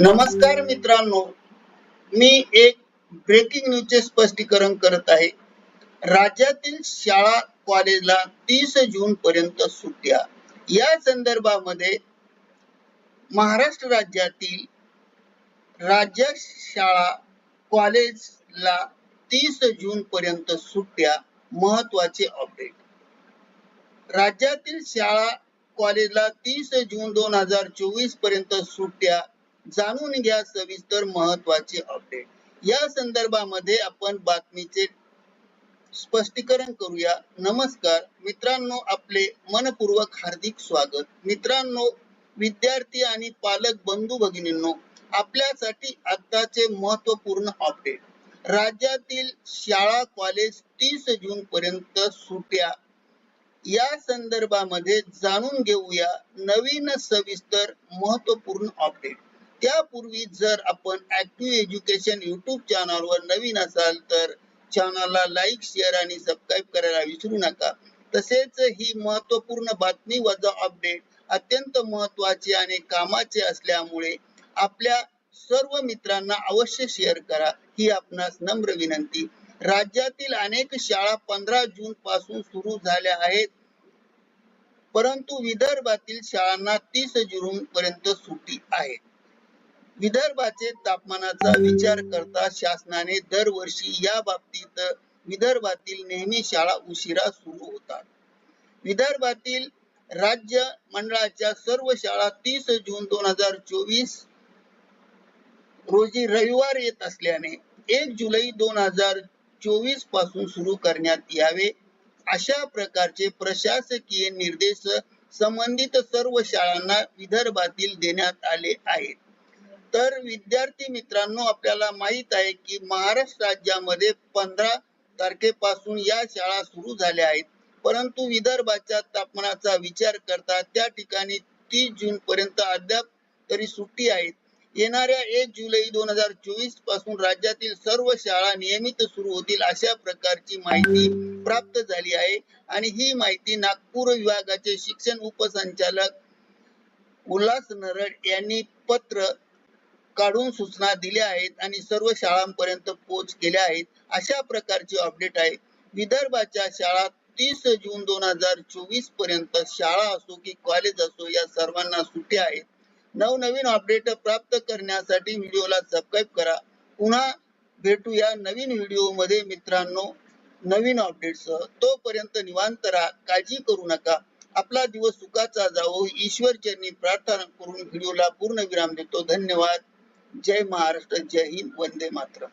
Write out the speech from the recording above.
नमस्कार मित्रांनो मी एक ब्रेकिंग न्यूजचे स्पष्टीकरण करत आहे. राज्यातील शाळा कॉलेजला तीस जून पर्यंत सुट्ट्या. या संदर्भामध्ये महाराष्ट्र राज्यातील राज्य शाळा कॉलेजला तीस जून पर्यंत सुट्ट्या महत्त्वाचे अपडेट राज्यातील शाळा कॉलेजला तीस जून दोन हजार चोवीसपर्यंत सुट्ट्या जाणून घ्या सविस्तर महत्त्वाचे अपडेट या संदर्भामध्ये आपण बातमीचे स्पष्टीकरण करूया. नमस्कार. मित्रांनो आपले मनपूर्वक हार्दिक स्वागत. मित्रांनो विद्यार्थी आणि पालक बंधू भगिनींनो आपल्यासाठी आताचे महत्त्वपूर्ण अपडेट राज्यातील शाळा कॉलेज तीस जून पर्यंत सुट्या. या संदर्भामध्ये जाणून घेऊया नवीन सविस्तर महत्त्वपूर्ण अपडेट त्यापूर्वी जर आपण ऍक्टिव्ह एज्युकेशन युट्यूब चॅनलवर नवीन असाल तर चॅनलला लाईक शेअर आणि सबस्क्राईब करायला विसरू नका. तसेच ही महत्त्वपूर्ण बातमी वजा अपडेट अत्यंत महत्त्वाचे आणि कामाचे असल्यामुळे आपल्या सर्व मित्रांना अवश्य शेअर करा ही आपणास नम्र विनंती. राज्यातील अनेक शाळा पंधरा जून पासून सुरू झाल्या आहेत. परंतु विदर्भातील शाळांना तीस जून पर्यंत सुट्टी आहे. विदर्भाचे तापमानाचा विचार करता शासनाने दरवर्षी या बाबतीत विदर्भातील नेहमी शाळा उशिरा सुरू होतात. विदर्भातील राज्य मंडळाच्या सर्व शाळा तीस जून दोन हजार चोवीस रोजी रविवार येत असल्याने एक जुलै दोन हजार चोवीसपासून सुरू करण्यात यावे. अशा प्रकारचे प्रशासकीय निर्देश संबंधित सर्व शाळांना विदर्भातील देण्यात आले आहेत. तर विद्यार्थी मित्रांनो आपल्याला माहीत आहे की महाराष्ट्र राज्यामध्ये पंधरा तारखेपासून या शाळा सुरू झाल्या आहेत. परंतु विदर्भाच्या तापमानाचा विचार करता त्या ठिकाणी तीस जून पर्यंत अद्याप तरी सुट्टी आहेत येणाऱ्या एक जुलै दोन हजार चोवीसपासून राज्यातील सर्व शाळा नियमित सुरू होतील अशा प्रकारची माहिती प्राप्त झाली आहे. आणि ही माहिती नागपूर विभागाचे शिक्षण उपसंचालक उल्हास नरड यांनी पत्र काढून सूचना दिल्या आहेत आणि सर्व शाळांपर्यंत पोच केल्या आहेत. अशा प्रकारचे अपडेट आहे. विदर्भाच्या शाळा तीस जून दोन हजार चोवीसपर्यंत शाळा असो की कॉलेज असो या सर्वांना सुट्ट्या आहेत. नवनवीन अपडेट प्राप्त करण्यासाठी व्हिडिओला सबस्क्राईब करा. पुन्हा भेटूया नवीन व्हिडिओमध्ये मित्रांनो. नवीन अपडेटसह तोपर्यंत निवांत राहा. काळजी करू नका. आपला दिवस सुखाचा जावो. ईश्वर चरणी प्रार्थना करून व्हिडिओला पूर्ण विराम देतो. धन्यवाद. जय महाराष्ट्र जय हिंद वंदे मातरम.